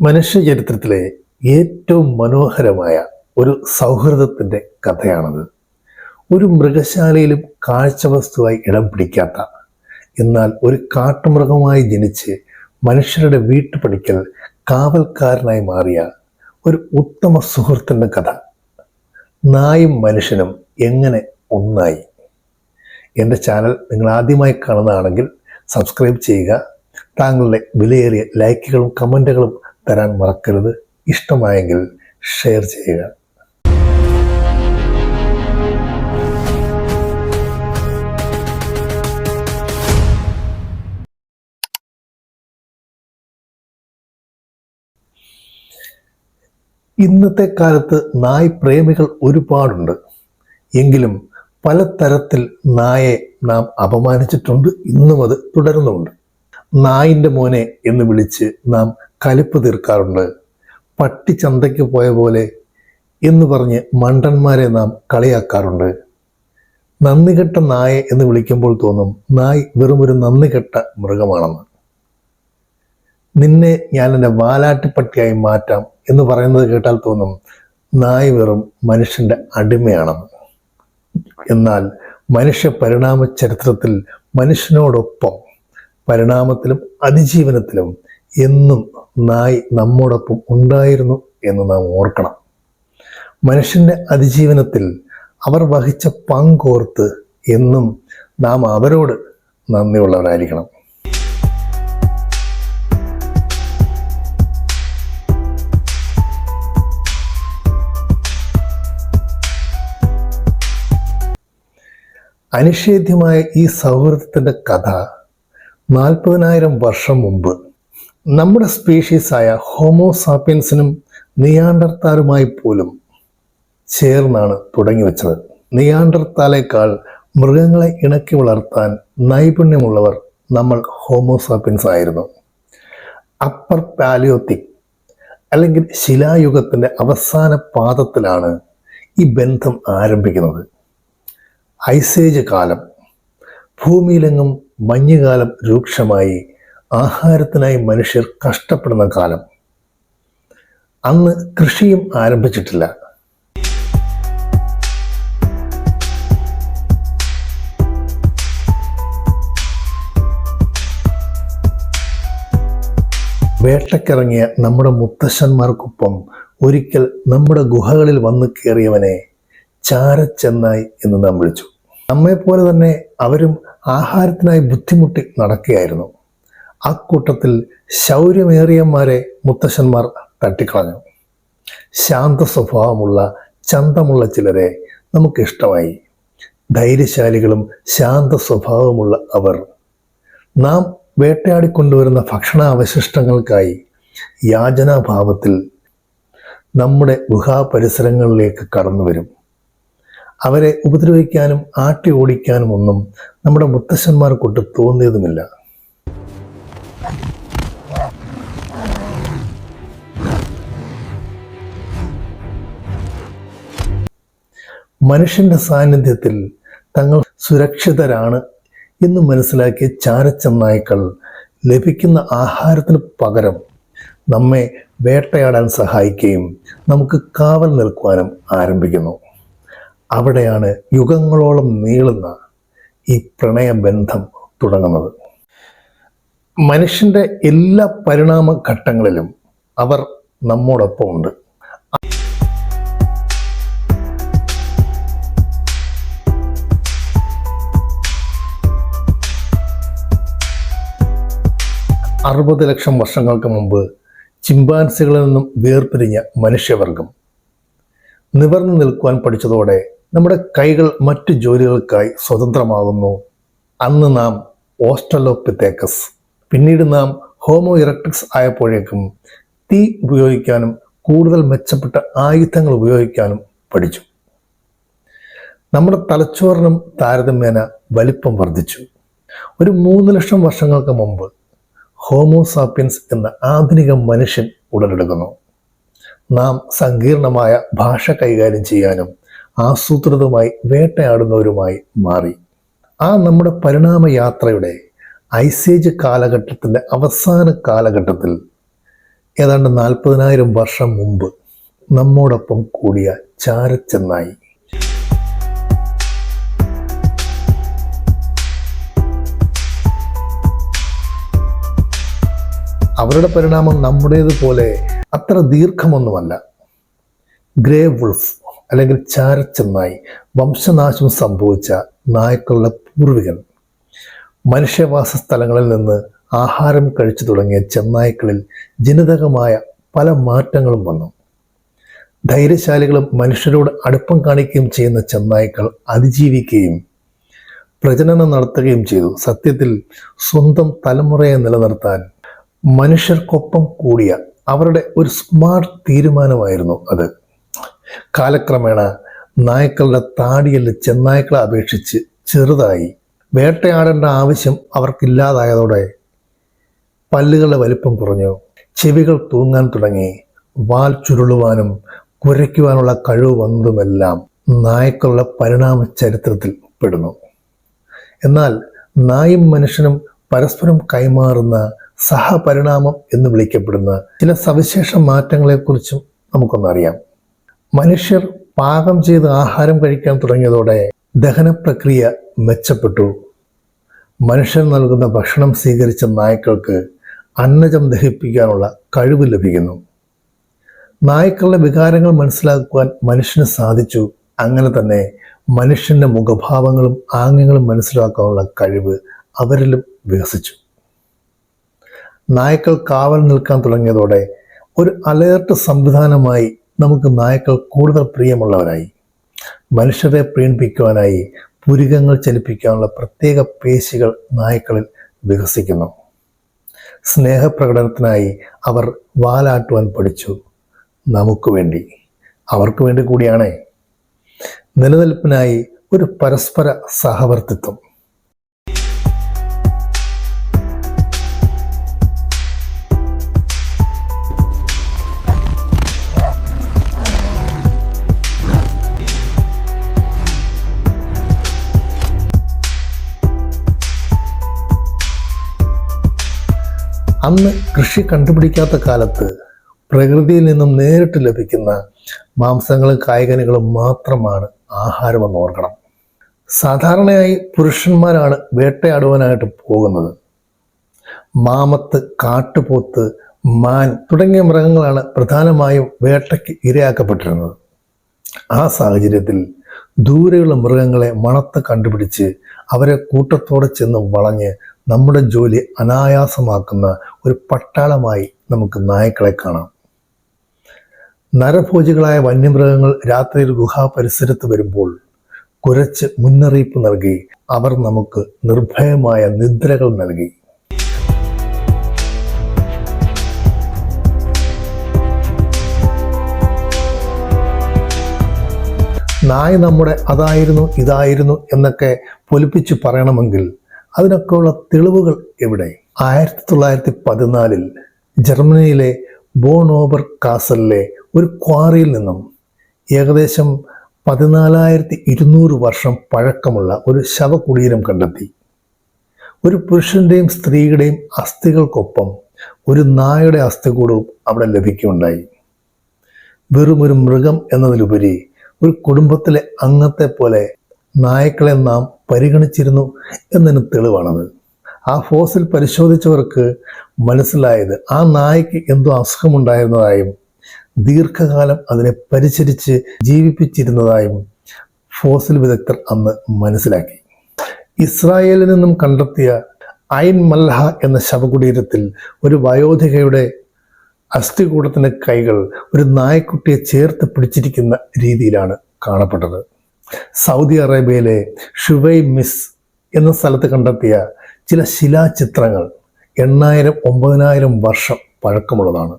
മനുഷ്യചരിത്രത്തിലെ ഏറ്റവും മനോഹരമായ ഒരു സൗഹൃദത്തിന്റെ കഥയാണത്. ഒരു മൃഗശാലയിലും കാഴ്ചവസ്തുവായി ഇടം പിടിക്കാത്ത എന്നാൽ ഒരു കാട്ടുമൃഗമായി ജനിച്ച് മനുഷ്യരുടെ വീട്ടുപടിക്കൽ കാവൽക്കാരനായി മാറിയ ഒരു ഉത്തമ സുഹൃത്തിന്റെ കഥ. നായും മനുഷ്യനും എങ്ങനെ ഒന്നായി? എന്റെ ചാനൽ നിങ്ങൾ ആദ്യമായി കാണുന്നതാണെങ്കിൽ സബ്സ്ക്രൈബ് ചെയ്യുക. താങ്കളുടെ വിലയേറിയ ലൈക്കുകളും കമന്റുകളും തരാൻ മറക്കരുത്. ഇഷ്ടമായെങ്കിൽ ഷെയർ ചെയ്യുക. ഇന്നത്തെ കാലത്ത് നായ് പ്രേമികൾ ഒരുപാടുണ്ട്. എങ്കിലും പല തരത്തിൽ നായെ നാം അപമാനിച്ചിട്ടുണ്ട്. ഇന്നും അത് തുടരുന്നുണ്ട്. നായിന്റെ മോനെ എന്ന് വിളിച്ച് നാം കലിപ്പ് തീർക്കാറുണ്ട്. പട്ടി ചന്തയ്ക്ക് പോയ പോലെ എന്ന് പറഞ്ഞ് മണ്ടന്മാരെ നാം കളിയാക്കാറുണ്ട്. നന്ദികെട്ട നായ എന്ന് വിളിക്കുമ്പോൾ തോന്നും നായ് വെറും ഒരു നന്ദികെട്ട മൃഗമാണെന്ന്. നിന്നെ ഞാൻ എന്റെ വാലാട്ടിപ്പട്ടിയായി മാറ്റാം എന്ന് പറയുന്നത് കേട്ടാൽ തോന്നും നായ് വെറും മനുഷ്യന്റെ അടിമയാണെന്ന്. എന്നാൽ മനുഷ്യ പരിണാമ ചരിത്രത്തിൽ മനുഷ്യനോടൊപ്പം പരിണാമത്തിലും അതിജീവനത്തിലും എന്നും നായ് നമ്മോടൊപ്പം ഉണ്ടായിരുന്നു എന്ന് നാം ഓർക്കണം. മനുഷ്യന്റെ അതിജീവനത്തിൽ അവർ വഹിച്ച പങ്കോർത്ത് എന്നും നാം അവരോട് നന്ദിയുള്ളവരായിരിക്കണം. അനിഷേധ്യമായ ഈ സൗഹൃദത്തിന്റെ കഥ നാൽപ്പതിനായിരം വർഷം മുമ്പ് നമ്മുടെ സ്പീഷീസായ ഹോമോസാപ്പിയൻസിനും നിയാണ്ടർത്താലുമായി പോലും ചേർന്നാണ് തുടങ്ങി വെച്ചത്. നിയാണ്ടർത്താലേക്കാൾ മൃഗങ്ങളെ ഇണക്കി വളർത്താൻ നൈപുണ്യമുള്ളവർ നമ്മൾ ഹോമോസാപ്പിയൻസ് ആയിരുന്നു. അപ്പർ പാലിയോത്തിക് അല്ലെങ്കിൽ ശിലായുഗത്തിന്റെ അവസാന പാദത്തിലാണ് ഈ ബന്ധം ആരംഭിക്കുന്നത്. ഐസേജ് കാലം ഭൂമിയിലെങ്ങും മഞ്ഞുകാലം രൂക്ഷമായി ആഹാരത്തിനായി മനുഷ്യർ കഷ്ടപ്പെടുന്ന കാലം. അന്ന് കൃഷിയും ആരംഭിച്ചിട്ടില്ല. വേട്ടക്കിറങ്ങിയ നമ്മുടെ മുത്തശ്ശന്മാർക്കൊപ്പം ഒരിക്കൽ നമ്മുടെ ഗുഹകളിൽ വന്നു കയറിയവനെ ചാരച്ചെന്നായി എന്ന് നാം വിളിച്ചു. നമ്മെപ്പോലെ തന്നെ അവരും ആഹാരത്തിനായി ബുദ്ധിമുട്ടി നടക്കുകയായിരുന്നു. ആ കൂട്ടത്തിൽ ശൗര്യമേറിയന്മാരെ മുത്തശ്ശന്മാർ തട്ടിക്കളഞ്ഞു. ശാന്ത സ്വഭാവമുള്ള ചന്തമുള്ള ചിലരെ നമുക്കിഷ്ടമായി. ധൈര്യശാലികളും ശാന്ത സ്വഭാവമുള്ള അവർ. നാം വേട്ടയാടിക്കൊണ്ടുവരുന്ന ഭക്ഷണാവശിഷ്ടങ്ങൾക്കായി യാചനാഭാവത്തിൽ നമ്മുടെ ഗുഹാപരിസരങ്ങളിലേക്ക് കടന്നു വരും അവരെ ഉപദ്രവിക്കാനും ആട്ടി ഓടിക്കാനും ഒന്നും നമ്മുടെ മുത്തശ്ശന്മാർക്കൊട്ട് തോന്നിയതുമില്ല. മനുഷ്യന്റെ സാന്നിധ്യത്തിൽ തങ്ങൾ സുരക്ഷിതരാണ് എന്ന് മനസ്സിലാക്കിയ ചാരച്ചെന്നായ്ക്കൾ ലഭിക്കുന്ന ആഹാരത്തിന് പകരം നമ്മെ വേട്ടയാടാൻ സഹായിക്കുകയും നമുക്ക് കാവൽ നിൽക്കുവാനും ആരംഭിക്കുന്നു. അവിടെയാണ് യുഗങ്ങളോളം നീളുന്ന ഈ പ്രണയബന്ധം തുടങ്ങുന്നത്. മനുഷ്യന്റെ എല്ലാ പരിണാമ ഘട്ടങ്ങളിലും അവർ നമ്മോടൊപ്പം അറുപത് ലക്ഷം വർഷങ്ങൾക്ക് മുമ്പ് ചിമ്പാൻസികളിൽ നിന്നും വേർപിരിഞ്ഞ മനുഷ്യവർഗം. നിവർന്നു നിൽക്കുവാൻ പഠിച്ചതോടെ നമ്മുടെ കൈകൾ മറ്റു ജോലികൾക്കായി സ്വതന്ത്രമാകുന്നു. അന്ന് നാം ഓസ്റ്റലോപിത്തേക്കസ് പിന്നീട് നാം ഹോമോ ഇറക്ട്രിക്സ് ആയപ്പോഴേക്കും തീ ഉപയോഗിക്കാനും കൂടുതൽ മെച്ചപ്പെട്ട ആയുധങ്ങൾ ഉപയോഗിക്കാനും പഠിച്ചു. നമ്മുടെ തലച്ചോറിനും താരതമ്യേന വലിപ്പം വർദ്ധിച്ചു. ഒരു മൂന്ന് ലക്ഷം വർഷങ്ങൾക്ക് മുമ്പ് ഹോമോസാപ്പിയൻസ് എന്ന ആധുനിക മനുഷ്യൻ ഉടലെടുക്കുന്നു. നാം സങ്കീർണമായ ഭാഷ കൈകാര്യം ചെയ്യാനും ആസൂത്രിതമായി വേട്ടയാടുന്നവരുമായി മാറി. ആ നമ്മുടെ പരിണാമ യാത്രയുടെ ഐസേജ് കാലഘട്ടത്തിന്റെ അവസാന കാലഘട്ടത്തിൽ ഏതാണ്ട് നാൽപ്പതിനായിരം വർഷം മുമ്പ് നമ്മോടൊപ്പം കൂടിയ ചാരച്ചെന്നായി അവരുടെ പരിണാമം നമ്മുടേതുപോലെ അത്ര ദീർഘമൊന്നുമല്ല. ഗ്രേ വുൾഫ് അല്ലെങ്കിൽ ചാരച്ചെന്നായി വംശനാശം സംഭവിച്ച നായ്ക്കളുടെ പൂർവികൻ. മനുഷ്യവാസ സ്ഥലങ്ങളിൽ നിന്ന് ആഹാരം കഴിച്ചു തുടങ്ങിയ ചെന്നായ്ക്കളിൽ ജനിതകമായ പല മാറ്റങ്ങളും വന്നു. ധൈര്യശാലികളും മനുഷ്യരോട് അടുപ്പം കാണിക്കുകയും ചെയ്യുന്ന ചെന്നായ്ക്കൾ അതിജീവിക്കുകയും പ്രജനനം നടത്തുകയും ചെയ്തു. സത്യത്തിൽ സ്വന്തം തലമുറയെ നിലനിർത്താൻ മനുഷ്യർക്കൊപ്പം കൂടിയ അവരുടെ ഒരു സ്മാർട്ട് തീരുമാനമായിരുന്നു അത്. കാലക്രമേണ നായ്ക്കളുടെ താടിയല്ല ചെന്നായ്ക്കളെ അപേക്ഷിച്ച് ചെറുതായി വേട്ടയാടേണ്ട ആവശ്യം അവർക്കില്ലാതായതോടെ പല്ലുകളുടെ വലിപ്പം കുറഞ്ഞു. ചെവികൾ തൂങ്ങാൻ തുടങ്ങി. വാൽ ചുരുളുവാനും കുരയ്ക്കുവാനുള്ള കഴിവ് വന്നതുമെല്ലാം നായ്ക്കളുടെ പരിണാമ ചരിത്രത്തിൽ പെടുന്നു. എന്നാൽ നായും മനുഷ്യനും പരസ്പരം കൈമാറുന്ന സഹപരിണാമം എന്ന് വിളിക്കപ്പെടുന്ന ചില സവിശേഷ മാറ്റങ്ങളെക്കുറിച്ചും നമുക്കൊന്നറിയാം. മനുഷ്യർ പാകം ചെയ്ത് ആഹാരം കഴിക്കാൻ തുടങ്ങിയതോടെ ദഹന പ്രക്രിയ മെച്ചപ്പെട്ടു. മനുഷ്യൻ നൽകുന്ന ഭക്ഷണം സ്വീകരിച്ച നായ്ക്കൾക്ക് അന്നജം ദഹിപ്പിക്കാനുള്ള കഴിവ് ലഭിക്കുന്നു. നായ്ക്കളുടെ വികാരങ്ങൾ മനസ്സിലാക്കുവാൻ മനുഷ്യന് സാധിച്ചു. അങ്ങനെ തന്നെ മനുഷ്യന്റെ മുഖഭാവങ്ങളും ആംഗ്യങ്ങളും മനസ്സിലാക്കാനുള്ള കഴിവ് അവരിലും വികസിച്ചു. നായ്ക്കൾ കാവൽ നിൽക്കാൻ തുടങ്ങിയതോടെ ഒരു അലേർട്ട് സംവിധാനമായി നമുക്ക് നായ്ക്കൾ കൂടുതൽ പ്രിയമുള്ളവരായി. മനുഷ്യരെ പ്രീണിപ്പിക്കുവാനായി പുരികങ്ങൾ ചലിപ്പിക്കാനുള്ള പ്രത്യേക പേശികൾ നായ്ക്കളിൽ വികസിക്കുന്നു. സ്നേഹപ്രകടനത്തിനായി അവർ വാലാട്ടുവാൻ പഠിച്ചു. നമുക്ക് വേണ്ടി അവർക്ക് വേണ്ടി കൂടിയാണേ. നിലനിൽപ്പിനായി ഒരു പരസ്പര സഹവർത്തിത്വം. അന്ന് കൃഷി കണ്ടുപിടിക്കാത്ത കാലത്ത് പ്രകൃതിയിൽ നിന്നും നേരിട്ട് ലഭിക്കുന്ന മാംസങ്ങളും കായ്കനികളും മാത്രമാണ് ആഹാരമെന്ന് ഓർക്കണം. സാധാരണയായി പുരുഷന്മാരാണ് വേട്ടയാടുവാനായിട്ട് പോകുന്നത്. മാമത്ത് കാട്ടുപോത്ത് മാൻ തുടങ്ങിയ മൃഗങ്ങളാണ് പ്രധാനമായും വേട്ടയ്ക്ക് ഇരയാക്കപ്പെട്ടിരുന്നത്. ആ സാഹചര്യത്തിൽ ദൂരെയുള്ള മൃഗങ്ങളെ മണത്ത് കണ്ടുപിടിച്ച് അവരെ കൂട്ടത്തോടെ ചെന്ന് വളഞ്ഞ് നമ്മുടെ ജോലി അനായാസമാക്കുന്ന ഒരു പട്ടാളമായി നമുക്ക് നായ്ക്കളെ കാണാം. നരഭോജികളായ വന്യമൃഗങ്ങൾ രാത്രിയിൽ ഗുഹാ പരിസരത്ത് വരുമ്പോൾ കുരച്ച് മുന്നറിയിപ്പ് നൽകി അവർ നമുക്ക് നിർഭയമായ നിദ്രകൾ നൽകി. നായ നമ്മുടെ അതായിരുന്നു ഇതായിരുന്നു എന്നൊക്കെ പൊലിപ്പിച്ച് പറയണമെങ്കിൽ അതിനൊക്കെയുള്ള തെളിവുകൾ എവിടെ? ആയിരത്തി തൊള്ളായിരത്തി പതിനാലിൽ ജർമ്മനിയിലെ ബോണോബർ കാസലിലെ ഒരു ക്വാറിയിൽ നിന്നും ഏകദേശം പതിനാലായിരത്തി ഇരുന്നൂറ് വർഷം പഴക്കമുള്ള ഒരു ശവകുടീരം കണ്ടെത്തി. ഒരു പുരുഷന്റെയും സ്ത്രീയുടെയും അസ്ഥികൾക്കൊപ്പം ഒരു നായയുടെ അസ്ഥികൂടവും അവിടെ ലഭിക്കുകയുണ്ടായി. വെറും ഒരു മൃഗം എന്നതിലുപരി ഒരു കുടുംബത്തിലെ അംഗത്തെ പോലെ നായ്ക്കളെ നാം പരിഗണിച്ചിരുന്നു എന്നതിന് തെളിവാണത്. ആ ഫോസിൽ പരിശോധിച്ചവർക്ക് മനസ്സിലായത് ആ നായ്ക്ക് എന്തോ അസുഖമുണ്ടായിരുന്നതായും ദീർഘകാലം അതിനെ പരിചരിച്ച് ജീവിപ്പിച്ചിരുന്നതായും ഫോസിൽ വിദഗ്ധർ അന്ന് മനസ്സിലാക്കി. ഇസ്രായേലിൽ നിന്നും കണ്ടെത്തിയ ഐൻ മല്ലഹ എന്ന ശവകുടീരത്തിൽ ഒരു വയോധികയുടെ അസ്ഥികൂടത്തിന്റെ കൈകൾ ഒരു നായക്കുട്ടിയെ ചേർത്ത് പിടിച്ചിരിക്കുന്ന രീതിയിലാണ് കാണപ്പെട്ടത്. സൗദി അറേബ്യയിലെ ഷുവൈ മിസ് എന്ന സ്ഥലത്ത് കണ്ടെത്തിയ ചില ശിലാചിത്രങ്ങൾ എണ്ണായിരം ഒമ്പതിനായിരം വർഷം പഴക്കമുള്ളതാണ്.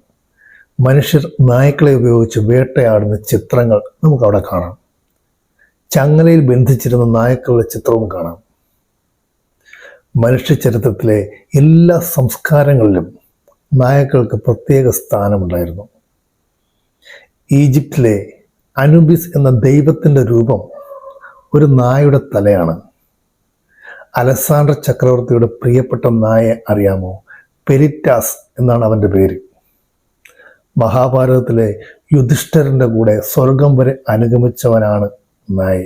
മനുഷ്യർ നായ്ക്കളെ ഉപയോഗിച്ച് വേട്ടയാടുന്ന ചിത്രങ്ങൾ നമുക്കവിടെ കാണാം. ചങ്ങലയിൽ ബന്ധിച്ചിരുന്ന നായ്ക്കളുടെ ചിത്രവും കാണാം. മനുഷ്യ ചരിത്രത്തിലെ എല്ലാ സംസ്കാരങ്ങളിലും നായക്കൾക്ക് പ്രത്യേക സ്ഥാനമുണ്ടായിരുന്നു. ഈജിപ്തിലെ അനുബിസ് എന്ന ദൈവത്തിന്റെ രൂപം ഒരു നായയുടെ തലയാണ്. അലക്സാണ്ടർ ചക്രവർത്തിയുടെ പ്രിയപ്പെട്ട നായെ അറിയാമോ? പെരിറ്റാസ് എന്നാണ് അവന്റെ പേര്. മഹാഭാരതത്തിലെ യുധിഷ്ഠരന്റെ കൂടെ സ്വർഗം വരെ അനുഗമിച്ചവനാണ് നായ.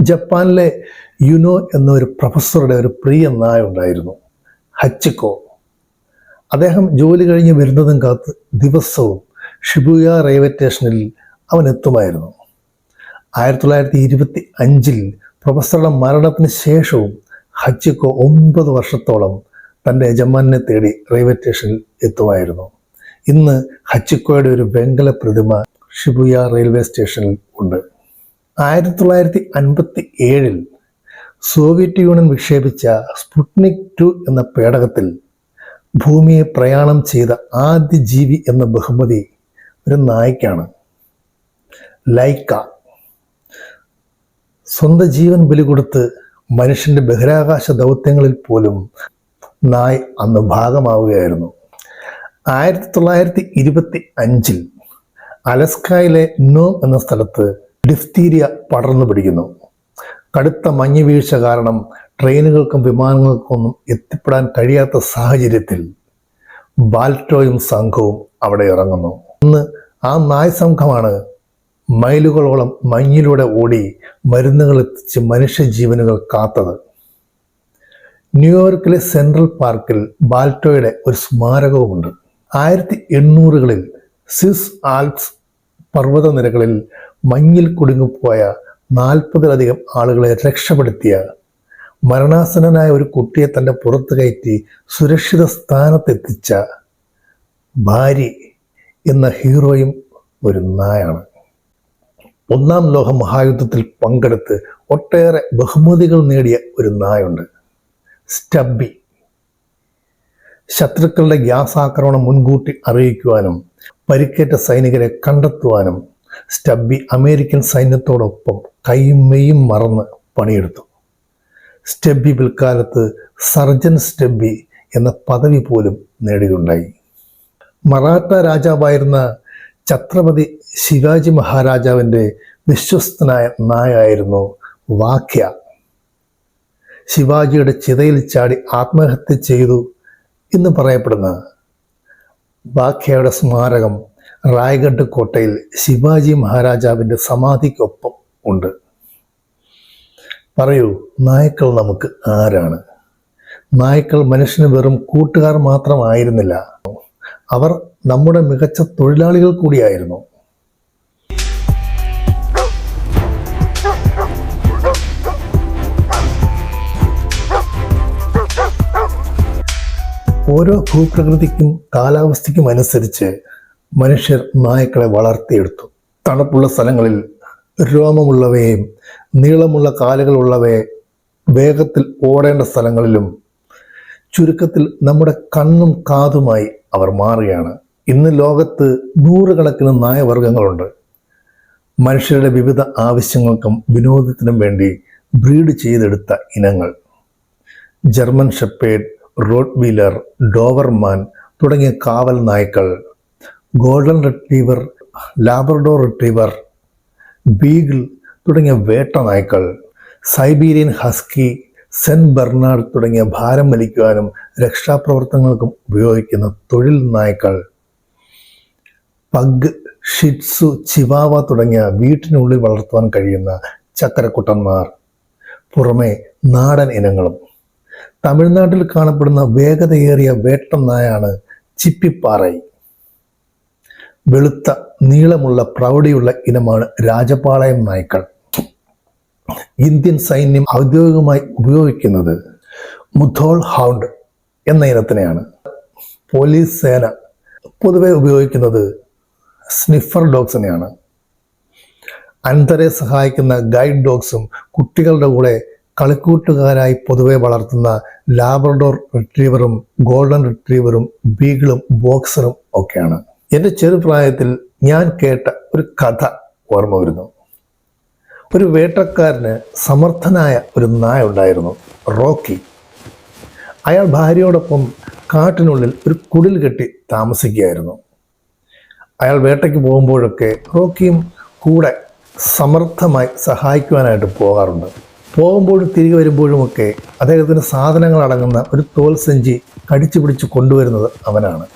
ജപ്പാനിലെ യുനോ എന്നൊരു പ്രൊഫസറുടെ ഒരു പ്രിയ നായ ഉണ്ടായിരുന്നു ഹച്ചിക്കോ. അദ്ദേഹം ജോലി കഴിഞ്ഞ് വരുന്നതും കാത്ത് ദിവസവും ഷിബുയ റെയിൽവേ സ്റ്റേഷനിൽ അവൻ എത്തുമായിരുന്നു. ആയിരത്തി തൊള്ളായിരത്തി ഇരുപത്തി അഞ്ചിൽ പ്രൊഫസറുടെ മരണത്തിന് ശേഷവും ഹജ്ജിക്കോ ഒമ്പത് വർഷത്തോളം തന്റെ യജമാനെ തേടി റെയിൽവേ സ്റ്റേഷനിൽ എത്തുമായിരുന്നു. ഇന്ന് ഹച്ചിക്കോയുടെ ഒരു വെങ്കല പ്രതിമ ഷിബുയ റെയിൽവേ സ്റ്റേഷനിൽ ഉണ്ട്. ആയിരത്തി തൊള്ളായിരത്തി അൻപത്തി ഏഴിൽ സോവിയറ്റ് യൂണിയൻ വിക്ഷേപിച്ച സ്പുട്നിക് ടു എന്ന പേടകത്തിൽ ഭൂമിയെ പ്രയാണം ചെയ്ത ആദ്യ ജീവി എന്ന ബഹുമതി ഒരു നായ്ക്കാണ് ലൈക്ക. സ്വന്തം ജീവൻ ബലി കൊടുത്ത് മനുഷ്യന്റെ ബഹിരാകാശ ദൗത്യങ്ങളിൽ പോലും നായ് അന്ന് ഭാഗമാവുകയായിരുന്നു. ആയിരത്തി തൊള്ളായിരത്തി ഇരുപത്തി അഞ്ചിൽ അലസ്കായിലെ നോം എന്ന സ്ഥലത്ത് ഡിഫ്തീരിയ പടർന്നു പിടിക്കുന്നു. കടുത്ത മഞ്ഞ് വീഴ്ച കാരണം ട്രെയിനുകൾക്കും വിമാനങ്ങൾക്കൊന്നും എത്തിപ്പെടാൻ കഴിയാത്ത സാഹചര്യത്തിൽ ബാൽറ്റോയും സംഘവും അവിടെ ഇറങ്ങുന്നു. അന്ന് ആ നായ് സംഘമാണ് മൈലുകളോളം മഞ്ഞിലൂടെ ഓടി മരുന്നുകൾ എത്തിച്ച് മനുഷ്യജീവനുകൾ കാത്തത്. ന്യൂയോർക്കിലെ സെൻട്രൽ പാർക്കിൽ ബാൽറ്റോയുടെ ഒരു സ്മാരകവുമുണ്ട്. ആയിരത്തി എണ്ണൂറുകളിൽ സിസ് ആൽപ്സ് പർവതനിരകളിൽ മഞ്ഞിൽ കുടുങ്ങിപ്പോയ നാൽപ്പതിലധികം ആളുകളെ രക്ഷപ്പെടുത്തിയ മരണാസനനായ ഒരു കുട്ടിയെ തന്റെ പുറത്ത് കയറ്റി സുരക്ഷിത സ്ഥാനത്തെത്തിച്ച ഭാര്യ എന്ന ഹീറോയും ഒരു നായാണ് ഒന്നാം ലോക മഹായുദ്ധത്തിൽ പങ്കെടുത്ത് ഒട്ടേറെ ബഹുമതികൾ നേടിയ ഒരു നായുണ്ട്. സ്റ്റബ്ബി. ശത്രുക്കളുടെ ഗ്യാസ് ആക്രമണം മുൻകൂട്ടി അറിയിക്കുവാനും പരിക്കേറ്റ സൈനികരെ കണ്ടെത്തുവാനും സ്റ്റബ്ബി അമേരിക്കൻ സൈന്യത്തോടൊപ്പം കൈയും മെയ്യും മറന്ന് പണിയെടുത്തു. സ്റ്റെബി പിൽക്കാലത്ത് സർജൻ സ്റ്റെബി എന്ന പദവി പോലും നേടുകയുണ്ടായി. മറാഠ രാജാവായിരുന്ന ഛത്രപതി ശിവാജി മഹാരാജാവിന്റെ വിശ്വസ്തനായ നായായിരുന്നു വാക്യ. ശിവാജിയുടെ ചിതയിൽ ചാടി ആത്മഹത്യ ചെയ്തു എന്ന് പറയപ്പെടുന്ന വാക്യയുടെ സ്മാരകം റായ്ഗഡ് കോട്ടയിൽ ശിവാജി മഹാരാജാവിന്റെ സമാധിക്കൊപ്പം ഉണ്ട്. പറയൂ നായ്ക്കൾ നമുക്ക് ആരാണ്? നായ്ക്കൾ മനുഷ്യന് വെറും കൂട്ടുകാർ മാത്രമായിരുന്നില്ല. അവർ നമ്മുടെ മികച്ച തൊഴിലാളികൾ കൂടിയായിരുന്നു. ഓരോ ഭൂപ്രകൃതിക്കും കാലാവസ്ഥയ്ക്കും അനുസരിച്ച് മനുഷ്യർ നായ്ക്കളെ വളർത്തിയെടുത്തു. തണുപ്പുള്ള സ്ഥലങ്ങളിൽ രോമമുള്ളവയെയും നീളമുള്ള കാലുകളുള്ളവയെ വേഗത്തിൽ ഓടേണ്ട സ്ഥലങ്ങളിലും ചുരുക്കത്തിൽ നമ്മുടെ കണ്ണും കാതുമായി അവർ മാറുകയാണ്. ഇന്ന് ലോകത്ത് നൂറുകണക്കിന് നായവർഗങ്ങളുണ്ട് മനുഷ്യരുടെ വിവിധ ആവശ്യങ്ങൾക്കും വിനോദത്തിനും വേണ്ടി ബ്രീഡ് ചെയ്തെടുത്ത ഇനങ്ങൾ. German shepherd Rottweiler Doberman തുടങ്ങിയ കാവൽ നായ്ക്കൾ golden retriever Labrador retriever beagle തുടങ്ങിയ വേട്ട നായ്ക്കൾ സൈബീരിയൻ ഹസ്കി സെന്റ് ബെർണാഡ് തുടങ്ങിയ ഭാരം വലിക്കുവാനും രക്ഷാപ്രവർത്തനങ്ങൾക്കും ഉപയോഗിക്കുന്ന തൊഴിൽ നായ്ക്കൾ പഗ് ഷിറ്റ്സു ചിവാവ തുടങ്ങിയ വീട്ടിനുള്ളിൽ വളർത്തുവാൻ കഴിയുന്ന ചക്കരക്കുട്ടന്മാർ പുറമെ നാടൻ ഇനങ്ങളും. തമിഴ്നാട്ടിൽ കാണപ്പെടുന്ന വേഗതയേറിയ വേട്ടം നായാണ് ചിപ്പിപ്പാറൈ. വെളുത്ത നീളമുള്ള പ്രൗഢിയുള്ള ഇനമാണ് രാജപാളയം നായ്ക്കൾ. ഇന്ത്യൻ സൈന്യം ഔദ്യോഗികമായി ഉപയോഗിക്കുന്നത് മുധോൾ ഹൗണ്ട് എന്ന ഇനത്തിനെയാണ്. പോലീസ് സേന പൊതുവെ ഉപയോഗിക്കുന്നത് സ്നിഫർ ഡോഗ്സിനെയാണ്. അന്തരെ സഹായിക്കുന്ന ഗൈഡ് ഡോഗ്സും കുട്ടികളുടെ കൂടെ കളിക്കൂട്ടുകാരായി പൊതുവെ വളർത്തുന്ന ലാബ്രഡോർ റിട്രീവറും ഗോൾഡൻ റിട്രീവറും ബീഗിളും ബോക്സറും ഒക്കെയാണ്. എന്റെ ചെറുപ്രായത്തിൽ ഞാൻ കേട്ട ഒരു കഥ ഓർമ്മ വരുന്നു. ഒരു വേട്ടക്കാരന് സമർത്ഥനായ ഒരു നായ ഉണ്ടായിരുന്നു റോക്കി. അയാൾ ഭാര്യയോടൊപ്പം കാട്ടിനുള്ളിൽ ഒരു കുടിൽ കെട്ടി താമസിക്കുകയായിരുന്നു. അയാൾ വേട്ടയ്ക്ക് പോകുമ്പോഴൊക്കെ റോക്കിയും കൂടെ സമർത്ഥമായി സഹായിക്കുവാനായിട്ട് പോകാറുണ്ട്. പോകുമ്പോഴും തിരികെ വരുമ്പോഴുമൊക്കെ അദ്ദേഹത്തിന് സാധനങ്ങൾ അടങ്ങുന്ന ഒരു തോൽ സഞ്ചി കടിച്ചു പിടിച്ച് കൊണ്ടുവരുന്നത് അവനാണ്.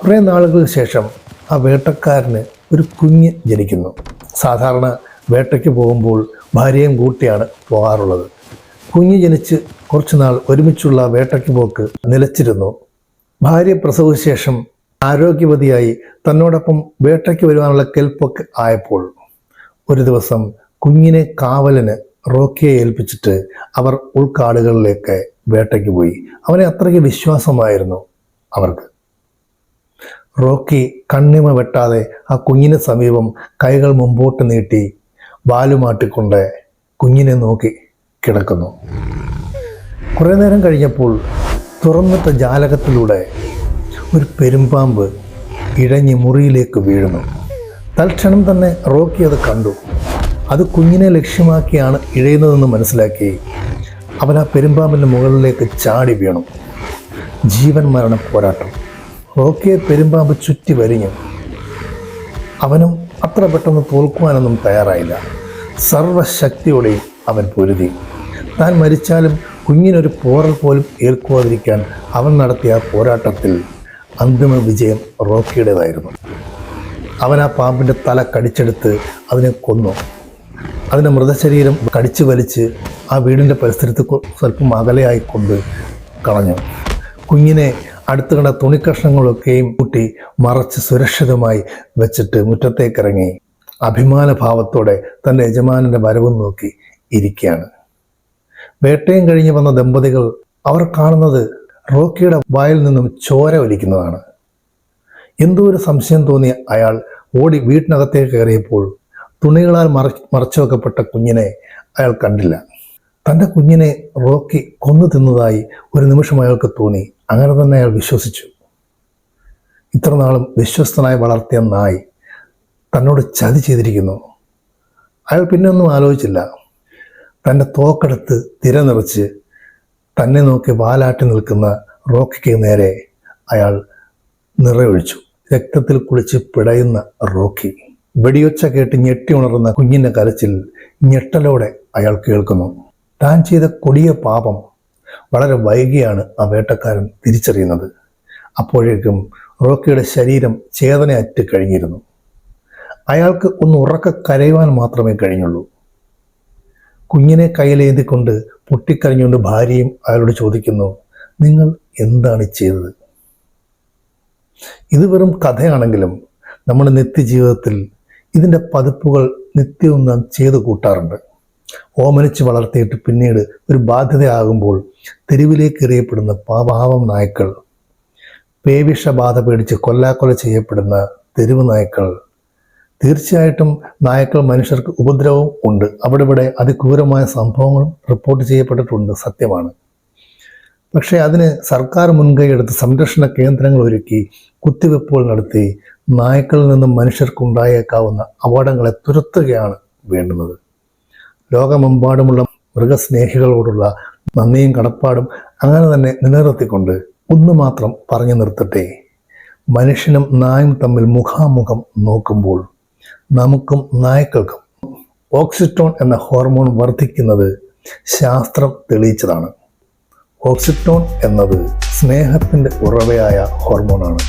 കുറേ നാളുകൾക്ക് ശേഷം ആ വേട്ടക്കാരന് ഒരു കുഞ്ഞ് ജനിക്കുന്നു. സാധാരണ വേട്ടയ്ക്ക് പോകുമ്പോൾ ഭാര്യയും കൂട്ടിയാണ് പോകാറുള്ളത്. കുഞ്ഞ് ജനിച്ച് കുറച്ച് നാൾ ഒരുമിച്ചുള്ള വേട്ടയ്ക്ക് പോക്ക് നിലച്ചിരുന്നു. ഭാര്യ പ്രസവശേഷം ആരോഗ്യവതിയായി തന്നോടൊപ്പം വേട്ടയ്ക്ക് വരുവാനുള്ള കെൽപ്പൊക്കെ ആയപ്പോൾ ഒരു ദിവസം കുഞ്ഞിനെ കാവലിന് റോക്കിയെ ഏൽപ്പിച്ചിട്ട് അവർ ഉൾക്കാടുകളിലേക്ക് വേട്ടയ്ക്ക് പോയി. അവനെ അത്രയ്ക്ക് വിശ്വാസമായിരുന്നു അവർക്ക്. റോക്കി കണ്ണിമ വെട്ടാതെ ആ കുഞ്ഞിന് സമീപം കൈകൾ മുമ്പോട്ട് നീട്ടി വാലുമാട്ടിക്കൊണ്ട് കുഞ്ഞിനെ നോക്കി കിടക്കുന്നു. കുറേ നേരം കഴിഞ്ഞപ്പോൾ തുറന്നിട്ട ജാലകത്തിലൂടെ ഒരു പെരുമ്പാമ്പ് ഇഴഞ്ഞ് മുറിയിലേക്ക് വീഴുന്നു. തൽക്ഷണം തന്നെ റോക്കി അത് കണ്ടു. അത് കുഞ്ഞിനെ ലക്ഷ്യമാക്കിയാണ് ഇഴയുന്നതെന്ന് മനസ്സിലാക്കി. അവൻ ആ പെരുമ്പാമ്പിന്റെ മുകളിലേക്ക് ചാടി വീണു. ജീവൻ മരണ പോരാട്ടം. റോക്കിയെ പെരുമ്പാമ്പ് ചുറ്റി വരിഞ്ഞു അവനും അത്ര പെട്ടെന്ന് തോൽക്കുവാനൊന്നും തയ്യാറായില്ല. സർവശക്തിയോടെയും അവൻ പൊരുതി. താൻ മരിച്ചാലും കുഞ്ഞിനൊരു പോറൽ പോലും ഏൽക്കുവാതിരിക്കാൻ അവൻ നടത്തിയ പോരാട്ടത്തിൽ അന്തിമ വിജയം റോക്കിയുടേതായിരുന്നു. അവൻ ആ പാമ്പിന്റെ തല കടിച്ചെടുത്ത് അതിനെ കൊന്നു. അതിന്റെ മൃതശരീരം കടിച്ചു വലിച്ച് ആ വീടിന്റെ പരിസരത്ത് സ്വല്പം അകലെയായിക്കൊണ്ട് കളഞ്ഞു. കുഞ്ഞിനെ അടുത്ത് കണ്ട തുണിക്കഷ്ണങ്ങളൊക്കെയും കൂട്ടി മറച്ച് സുരക്ഷിതമായി വെച്ചിട്ട് മുറ്റത്തേക്കിറങ്ങി. അഭിമാനഭാവത്തോടെ തന്റെ യജമാനന്റെ വരവും നോക്കി ഇരിക്കുകയാണ്. വേട്ടയും കഴിഞ്ഞ് വന്ന ദമ്പതികൾ അവർ കാണുന്നത് റോക്കിയുടെ വായിൽ നിന്നും ചോര ഒലിക്കുന്നതാണ്. എന്തോ ഒരു സംശയം തോന്നിയ അയാൾ ഓടി വീട്ടിനകത്തേക്ക് കയറിയപ്പോൾ തുണികളാൽ മറ മറച്ചു വെക്കപ്പെട്ട കുഞ്ഞിനെ അയാൾ കണ്ടില്ല. തന്റെ കുഞ്ഞിനെ റോക്കി കൊന്നു തിന്നതായി ഒരു നിമിഷം അയാൾക്ക് തോന്നി. അങ്ങനെ തന്നെ അയാൾ വിശ്വസിച്ചു. ഇത്ര നാളും വിശ്വസ്തനായി വളർത്തിയ നായി തന്നോട് ചതി ചെയ്തിരിക്കുന്നു. അയാൾ പിന്നെ ഒന്നും ആലോചിച്ചില്ല. തന്റെ തോക്കെടുത്ത് തിര നിറച്ച് തന്നെ നോക്കി വാലാട്ടി നിൽക്കുന്ന റോക്കിക്ക് നേരെ അയാൾ നിറയൊഴിച്ചു. രക്തത്തിൽ കുളിച്ച് പിടയുന്ന റോക്കി. വെടിയൊച്ച കേട്ട് ഞെട്ടി ഉണർന്ന കുഞ്ഞിന്റെ കരച്ചിൽ ഞെട്ടലോടെ അയാൾ കേൾക്കുന്നു. താൻ ചെയ്ത കൊടിയ പാപം വളരെ വൈകിയാണ് ആ വേട്ടക്കാരൻ തിരിച്ചറിയുന്നത്. അപ്പോഴേക്കും റോക്കിയുടെ ശരീരം ചേതനയറ്റ് കഴിഞ്ഞിരുന്നു. അയാൾക്ക് ഒന്ന് ഉറക്ക കരയുവാൻ മാത്രമേ കഴിഞ്ഞുള്ളൂ. കുഞ്ഞിനെ കയ്യിലേന്തിക്കൊണ്ട് പൊട്ടിക്കരഞ്ഞുകൊണ്ട് ഭാര്യയും അയാളോട് ചോദിക്കുന്നു നിങ്ങൾ എന്താണ് ചെയ്തത്? ഇത് വെറും കഥയാണെങ്കിലും നമ്മുടെ നിത്യജീവിതത്തിൽ ഇതിന്റെ പതിപ്പുകൾ നിത്യവും നാം ചെയ്തു കൂട്ടാറുണ്ട്. ഓമനിച്ച് വളർത്തിയിട്ട് പിന്നീട് ഒരു ബാധ്യതയാകുമ്പോൾ തെരുവിലേക്ക് എറിയപ്പെടുന്ന പാപാവം നായ്ക്കൾ പേവിഷബാധ പേടിച്ച് കൊല്ലാക്കൊല ചെയ്യപ്പെടുന്ന തെരുവ് നായ്ക്കൾ. തീർച്ചയായിട്ടും നായ്ക്കൾ മനുഷ്യർക്ക് ഉപദ്രവവും ഉണ്ട്. അവിടെ ഇവിടെ അതിക്രൂരമായ സംഭവങ്ങളും റിപ്പോർട്ട് ചെയ്യപ്പെട്ടിട്ടുണ്ട് സത്യമാണ്. പക്ഷേ അതിന് സർക്കാർ മുൻകൈ എടുത്ത് സംരക്ഷണ കേന്ദ്രങ്ങൾ ഒരുക്കി കുത്തിവെപ്പുകൾ നടത്തി നായ്ക്കളിൽ നിന്നും മനുഷ്യർക്കുണ്ടായേക്കാവുന്ന അപകടങ്ങളെ തുരത്തുകയാണ് വേണ്ടുന്നത്. ലോകമെമ്പാടുമുള്ള മൃഗസ്നേഹികളോടുള്ള നന്ദിയും കടപ്പാടും അങ്ങനെ തന്നെ നിലനിർത്തിക്കൊണ്ട് ഒന്ന് മാത്രം പറഞ്ഞു നിർത്തട്ടെ. മനുഷ്യനും നായും തമ്മിൽ മുഖാമുഖം നോക്കുമ്പോൾ നമുക്കും നായ്ക്കൾക്കും ഓക്സിറ്റോൺ എന്ന ഹോർമോൺ വർദ്ധിക്കുന്നത് ശാസ്ത്രം തെളിയിച്ചതാണ്. ഓക്സിറ്റോൺ എന്നത് സ്നേഹത്തിന്റെ ഉറവയായ ഹോർമോണാണ്.